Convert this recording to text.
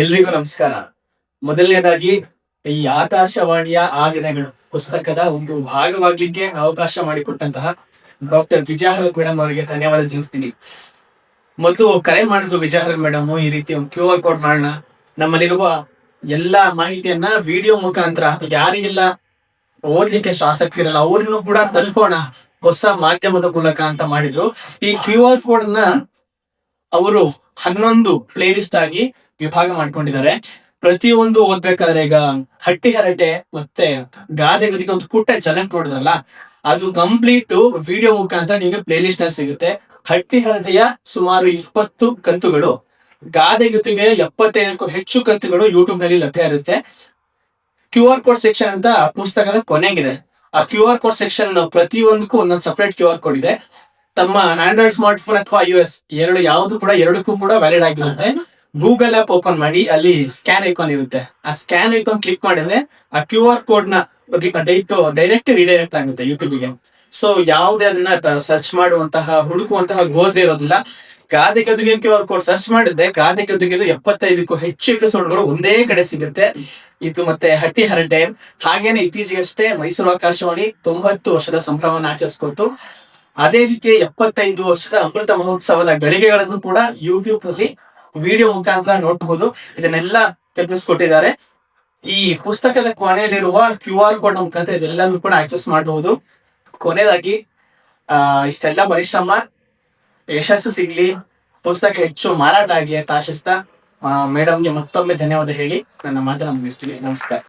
ಎಲ್ರಿಗೂ ನಮಸ್ಕಾರ. ಮೊದಲನೇದಾಗಿ, ಈ ಆಕಾಶವಾಣಿಯ ಆ ದಿನಗಳು ಪುಸ್ತಕದ ಒಂದು ಭಾಗವಾಗ್ಲಿಕ್ಕೆ ಅವಕಾಶ ಮಾಡಿಕೊಟ್ಟಂತಹ ಡಾಕ್ಟರ್ ವಿಜಯಹರ ಮೇಡಮ್ ಅವರಿಗೆ ಧನ್ಯವಾದ ತಿಳಿಸ್ತೀನಿ. ಮೊದಲು ಕರೆ ಮಾಡಿದ್ರು ವಿಜಯಹರ ಮೇಡಮ್ ಈ ರೀತಿ ಒಂದು ಕ್ಯೂ ಆರ್ ಕೋಡ್ ಮಾಡೋಣ. ನಮ್ಮಲ್ಲಿರುವ ಎಲ್ಲಾ ಮಾಹಿತಿಯನ್ನ ವಿಡಿಯೋ ಮುಖಾಂತರ ಯಾರಿಗೆಲ್ಲ ಓದ್ಲಿಕ್ಕೆ ಶಾಸಕ ಇರಲ್ಲ, ಅವ್ರನ್ನು ಕೂಡ ತಲುಪೋಣ. ಹೊಸ ಮಾಧ್ಯಮದ ಮೂಲಕ ಅಂತ ಮಾಡಿದ್ರು. ಈ ಕ್ಯೂ ಆರ್ ಕೋಡ್ನ ಅವರು ಹನ್ನೊಂದು ಪ್ಲೇಲಿಸ್ಟ್ ಆಗಿ ವಿಭಾಗ ಮಾಡ್ಕೊಂಡಿದ್ದಾರೆ. ಪ್ರತಿಯೊಂದು ಓದ್ಬೇಕಾದ್ರೆ ಈಗ ಹಟ್ಟಿ ಹರಟೆ ಮತ್ತೆ ಗಾದೆ ಗದಿಗೆ ಒಂದು ಪುಟ್ಟ ಚಲನ್ ನೋಡಿದ್ರಲ್ಲ, ಅದು ಕಂಪ್ಲೀಟ್ ವಿಡಿಯೋ ಮುಖಾಂತರ ನಿಮಗೆ ಪ್ಲೇ ಲಿಸ್ಟ್ನಲ್ಲಿ ಸಿಗುತ್ತೆ. ಹಟ್ಟಿ ಹರಟೆಯ ಸುಮಾರು ಇಪ್ಪತ್ತು ಕಂತುಗಳು, ಗಾದೆ ಜೊತೆಗೆ ಎಪ್ಪತ್ತೈದಕ್ಕೂ ಹೆಚ್ಚು ಕಂತುಗಳು ಯೂಟ್ಯೂಬ್ನಲ್ಲಿ ಲಭ್ಯ ಇರುತ್ತೆ. ಕ್ಯೂ ಆರ್ ಕೋಡ್ ಸೆಕ್ಷನ್ ಅಂತ ಪುಸ್ತಕದ ಕೊನೆಗಿದೆ. ಆ ಕ್ಯೂ ಆರ್ ಕೋಡ್ ಸೆಕ್ಷನ್ ಪ್ರತಿಯೊಂದಕ್ಕೂ ಒಂದೊಂದು ಸಪರೇಟ್ ಕ್ಯೂ ಆರ್ ಕೋಡ್ ಇದೆ. ತಮ್ಮ ಆಂಡ್ರಾಯ್ಡ್ ಸ್ಮಾರ್ಟ್ ಫೋನ್ ಅಥವಾ ಯು ಎಸ್ ಎರಡು, ಯಾವುದು ಕೂಡ ಎರಡಕ್ಕೂ ಕೂಡ ವ್ಯಾಲಿಡ್ ಆಗಿರುತ್ತೆ. ಗೂಗಲ್ ಆಪ್ ಓಪನ್ ಮಾಡಿ ಅಲ್ಲಿ ಸ್ಕ್ಯಾನ್ ಐಕಾನ್ ಇರುತ್ತೆ. ಆ ಸ್ಕ್ಯಾನ್ ಐಕಾನ್ ಕ್ಲಿಕ್ ಮಾಡಿದ್ರೆ ಆ ಕ್ಯೂ ಆರ್ ಕೋಡ್ನ ಡೈರೆಕ್ಟ್ ರಿಡೈರೆಕ್ಟ್ ಆಗುತ್ತೆ ಯೂಟ್ಯೂಬ್ಗೆ ಸೊ ಯಾವುದೇ ಅದನ್ನ ಸರ್ಚ್ ಮಾಡುವಂತಹ, ಹುಡುಕುವಂತಹ ಗೋಸ್ ಇರೋದಿಲ್ಲ. ಗಾದೆ ಗದುಗೆ ಕ್ಯೂ ಆರ್ ಕೋಡ್ ಸರ್ಚ್ ಮಾಡಿದ್ರೆ ಗಾದೆ ಗದುಗೆದು ಎಪ್ಪತ್ತೈದಕ್ಕೂ ಹೆಚ್ಚು ಎಪಿಸೋಡ್ಗಳು ಒಂದೇ ಕಡೆ ಸಿಗುತ್ತೆ. ಇದು ಮತ್ತೆ ಹಟ್ಟಿ ಹರಟೆ. ಹಾಗೇನೆ ಇತ್ತೀಚೆಗಷ್ಟೇ ಮೈಸೂರು ಆಕಾಶವಾಣಿ ತೊಂಬತ್ತು ವರ್ಷದ ಸಂಭ್ರಮವನ್ನು ಆಚರಿಸ್ಕೊಟ್ಟು ಅದೇ ರೀತಿ ಎಪ್ಪತ್ತೈದು ವರ್ಷದ ಅಮೃತ ಮಹೋತ್ಸವದ ಗಳಿಗೆಗಳನ್ನು ಕೂಡ ಯೂಟ್ಯೂಬ್ನಲ್ಲಿ ವಿಡಿಯೋ ಮುಖಾಂತರ ನೋಡಬಹುದು ಇದನ್ನೆಲ್ಲ ತೆಗೆಸ್ಕೊಟ್ಟಿದ್ದಾರೆ. ಈ ಪುಸ್ತಕದ ಕೊನೆಯಲ್ಲಿರುವ ಕ್ಯೂ ಆರ್ ಕೋಡ್ ಮುಖಾಂತರ ಇದೆಲ್ಲನೂ ಕೂಡ ಆಕ್ಸೆಸ್ ಮಾಡಬಹುದು ಕೊನೆಯದಾಗಿ, ಆ, ಇಷ್ಟೆಲ್ಲ ಪರಿಶ್ರಮ, ಯಶಸ್ಸು ಸಿಗ್ಲಿ. ಪುಸ್ತಕ ಹೆಚ್ಚು ಮಾರಾಟ ಆಗಲಿ ಅಂತ ಆಶಿಸ್ತಾ ಮೇಡಮ್ಗೆ ಮತ್ತೊಮ್ಮೆ ಧನ್ಯವಾದ ಹೇಳಿ. ನನ್ನ ಮಾತನ್ನ ಮುಗಿಸ್ತೀನಿ. ನಮಸ್ಕಾರ.